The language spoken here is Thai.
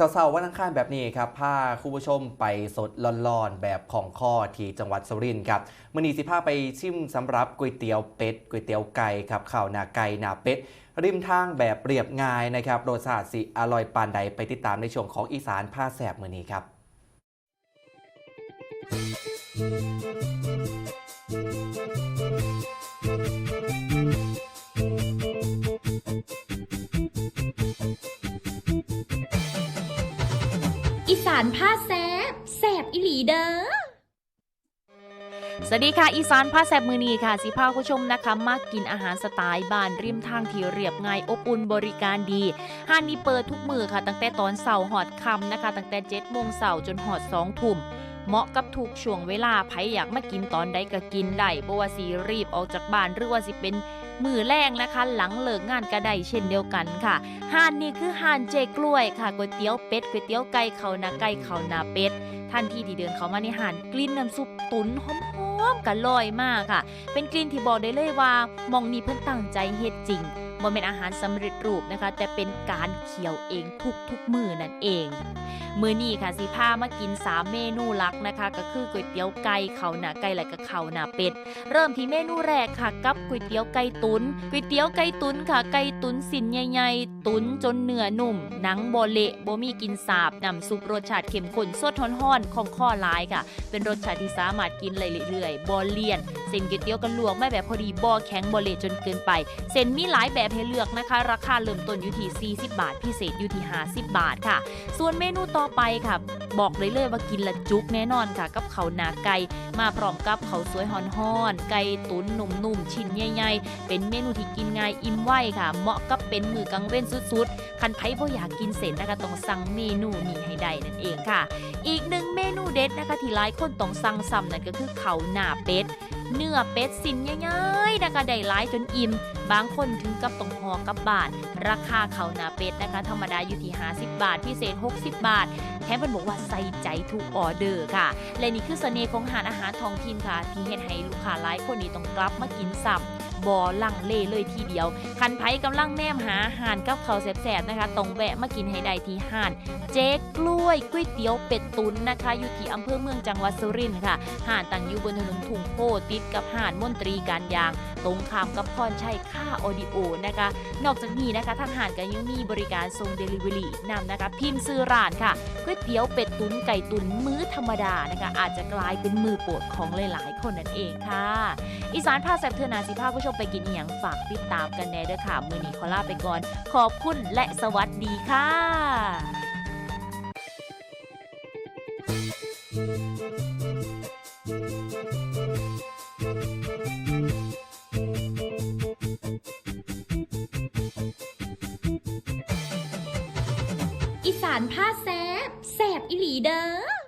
เศร้าๆวันอังคารแบบนี้ครับพาคุณผู้ชมไปสดร้อนๆ แบบของข้อที่จังหวัดสุรินทร์ครับมื่อนี้สิพาไปชิมสำหรับก๋วยเตี๋ยวเป็ดก๋วยเตี๋ยวไก่ครับข้าวหนาไก่หนาเป็ดริมทางแบบเรียบง่ายนะครับรสชาติสิอร่อยปานใดไปติดตามในช่วงของอีสานผ้าแสบมื่อนี้ครับ อีสานผ้าแซบแซบอีหลีเด้อ สวัสดีค่ะ อีสานพาแซบมือนีค่ะ สิพาคุณผู้ชมนะคะมากินอาหารสไตล์บ้านริมทางที่เรียบง่ายอบอุ่นบริการดีห้านนี้เปิดทุกมือค่ะ ตั้งแต่ตอนเสาร์หอดคำนะคะ ตั้งแต่7จ็ดโมงเสาร์จนหอดสองทุ่มเหมาะกับทุกช่วงเวลาไผอยากมากินตอนใดก็กินได้บ่ว่าสิรีบออกจากบ้านหรือว่าสิเป็น มือแรงนะคะ หลังเลิกงานก็ได้เช่นเดียวกันค่ะห่านนี้คือห่านเจกล้วยค่ะก๋วยเตี๋ยวเป็ดก๋วยเตี๋ยวไก่เขานาไก่เขานาเป็ดท่านที่ที่เดินเข้ามาในหานกลิ่นน้ำซุปตุ๋นหอมๆกันลอยมากค่ะ เป็นกลิ่นที่บอกได้เลยว่ามองนี้เพิ่นตั้งใจเฮ็ดจริง บ่เป็นอาหารสำเร็จรูปนะคะ แต่เป็นการเคี่ยวเองทุกๆมือนั่นเอง มือนี้ค่ะสิพามากิน 3 เมนูหลักนะคะ ก็คือก๋วยเตี๋ยวไก่ข้าวหน้าไก่และก็ข้าวหน้าเป็ด เริ่มที่เมนูแรกค่ะกับก๋วยเตี๋ยวไก่ตุนก๋วยเตี๋ยวไก่ตุนค่ะ ไก่ตุนสินใหญ่ๆตุนจนเนื้อนุ่ม หนังบ่เละบ่มีกินสาบนำซุปรสชาติเข้มข้นสดฮ้อนๆของข้อลายค่ะ เป็นรสชาติที่สามารถกินเลยเรื่อยๆบ่เลียน เส้นก๋วยเตี๋ยวกันลวกไม่แบบพอดีบ่แข็งบอเละจนเกินไป เส้นมีหลายแบบให้เลือกนะคะ ราคาเริ่มต้นอยู่ที่ 40 บาท พิเศษอยู่ที่ 50 บาทค่ะ ส่วนเมนูต่อไปค่ะ บอกเลยเลยว่ากินละจุกแน่นอนค่ะ กับเขานาไก่มาพร้อมกับเขาสวยฮอนๆไก่ตุ๋นนุ่มๆชิ้นใหญ่ๆ เป็นเมนูที่กินง่ายอิ่มไวค่ะ เหมาะกับเป็นมือกลางเว้นสุดๆ คันไผ่บ่อยากกินเส้นนะคะต้องสั่งเมนูนี้ให้ได้นั่นเองค่ะ อีกหนึ่งเมนูเด็ดนะคะที่หลายคนต้องสั่งซ้ำนั่นก็คือเขาหนาเป็ดเนื้อเป็ดสินง่ายๆนะคะได้หลายจนอิ่ม บางคนถึงกับต้องหอกับบาท ราคาเขาหนาเป็ดนะคะ ธรรมดาอยู่ที่50บาท พิเศษ 60 บาท แถมมันบอกว่าใส่ใจทุกออเดอร์ค่ะ และนี่คือเสน่ห์ของหารอาหารท้องถิ่นค่ะ ที่เฮ็ดให้ลูกค้าหลายคนนี้ต้องกลับมากินซ้ำ บ่อลังเลเลยทีเดียว คันไผกำลังแนมหาอาหารกับเขาแซ่บๆนะคะต้องแวะมากินให้ได้ที่ห้าน เจ๊กล้วยก๋วยเตี๋ยวเป็ดตุ๋นนะคะ อยู่ที่อำเภอเมืองจังหวัดสุรินทร์ค่ะห้านตั้งอยู่บนถนนทุ่งโพติดกับห้านมนตรีการยาง ตรงข้ามกับพรชัยค่าออดิโอนะคะ นอกจากนี้นะคะทางห้านก็ยังมีบริการส่งเดลิเวอรี่นำนะคะ พิมพ์ซื้อร้านค่ะก๋วยเตี๋ยวเป็ดตุ๋นไก่ตุ๋นมื้อธรรมดานะคะอาจจะกลายเป็นมือโปรดของหลายๆ คนนั่นเองค่ะ อีสานพาแซบเธอนาสิพาผู้ชมไปกินอีหยังฝากติดตามกันแน่เด้อค่ะ มือนี้ขอลาไปก่อน ขอบคุณและสวัสดีค่ะ อีสานผ้าแซบแซบอีหลีเด้อ